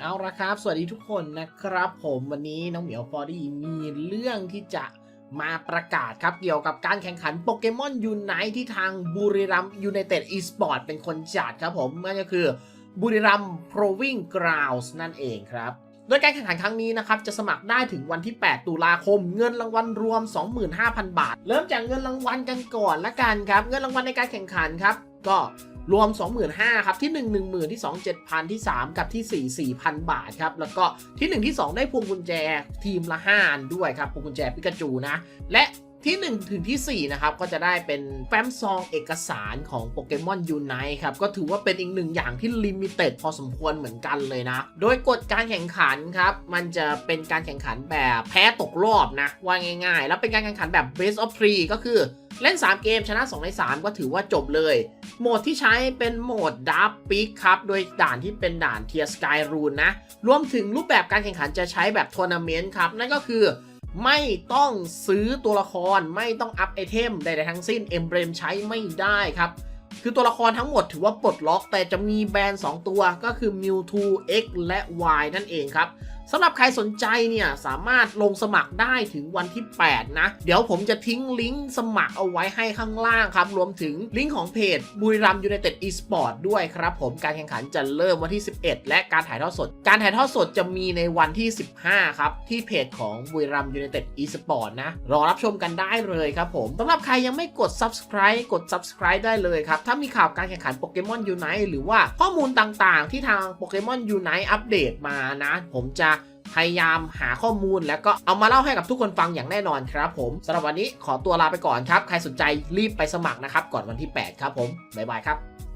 เอาละครับ สวัสดีทุกคนนะครับผมวันนี้น้องเหมียวฟอดี้มีเรื่องที่จะมาประกาศครับเกี่ยวกับการแข่งขันโปเกมอนยูไนที่ทางบุรีรัมยูไนเต็ดอีสปอร์ตเป็นคนจัดครับผมนั่นก็คือบุรีรัมโปรวิ่งกราวส์นั่นเองครับโดยการแข่งขันครั้งนี้นะครับจะสมัครได้ถึงวันที่ 8 ตุลาคม เงินรางวัลรวม 25,000 บาท เริ่มจากเงินรางวัลกันก่อนละกันครับ เงินรางวัลในการแข่งขันครับ ก็ รวม 25,000ครับ ที่ 1 10,000 ที่ 2 7,000 ที่ 3 กับที่ 4 4,000 บาทครับ แล้วก็ที่ 1 ที่ 2 ได้พวงกุญแจทีมละ5อันด้วยครับพวงกุญแจปิกาจูนะ และ ที่ 1 ถึงที่ 4 นะครับ ก็จะได้เป็นแฟ้มซองเอกสารของโปเกมอนยูไนครับ ก็ถือว่าเป็นอีกหนึ่งอย่างที่ลิมิเต็ดพอสมควรเหมือนกันเลยนะ โดยกฎการแข่งขันครับ มันจะเป็นการแข่งขันแบบแพ้ตกรอบนะ ว่าง่าย ๆ แล้วเป็นการแข่งขันแบบ best of 3ก็คือเล่น 3 เกมชนะ 2 ใน 3 ก็ถือว่าจบเลย โหมดที่ใช้เป็นโหมดดับปิกครับ โดยด่านที่เป็นด่านเทียสกายรูนนะ รวมถึงรูปแบบการแข่งขันจะใช้แบบทัวร์นาเมนต์ครับ นั่นก็คือ ไม่ต้องซื้อตัวละครไม่ต้องอัพไอเทมใดๆทั้งสิ้นเอ็มเบรมใช้ไม่ได้ครับ คือตัวละครทั้งหมดถือว่าปลดล็อก แต่จะมีแบรนด์ 2 ตัวก็คือ Mewtwo X และ Y นั่นเองครับสำหรับใครสนใจเนี่ยสามารถลงสมัครได้ถึงวันที่ 8 นะ เดี๋ยวผมจะทิ้งลิงก์สมัครเอาไว้ให้ข้างล่างครับ รวมถึงลิงก์ของเพจบุรีรัมยูไนเต็ดอีสปอร์ตด้วยครับผมการแข่งขันจะเริ่มวันที่ 11 และการถ่ายทอดสด การถ่ายทอดสดจะมีในวันที่ 15 ครับ ที่เพจของบุรีรัมยูไนเต็ดอีสปอร์ตนะ รอรับชมกันได้เลยครับผมสำหรับใครยังไม่กด subscribe กด subscribe ได้เลยครับถ้ามีข่าวการแข่งขันโปเกมอนยูไนหรือว่าข้อมูลต่างๆ ที่ทางโปเกมอนยูไนอัปเดตมานะ ผมจะพยายามหาข้อมูลแล้วก็เอามาเล่าให้กับทุกคนฟังอย่างแน่นอนครับผมสำหรับวันนี้ขอตัวลาไปก่อนครับ ใครสนใจรีบไปสมัครนะครับ ก่อนวันที่ 8 ครับผม บ๊ายบายครับ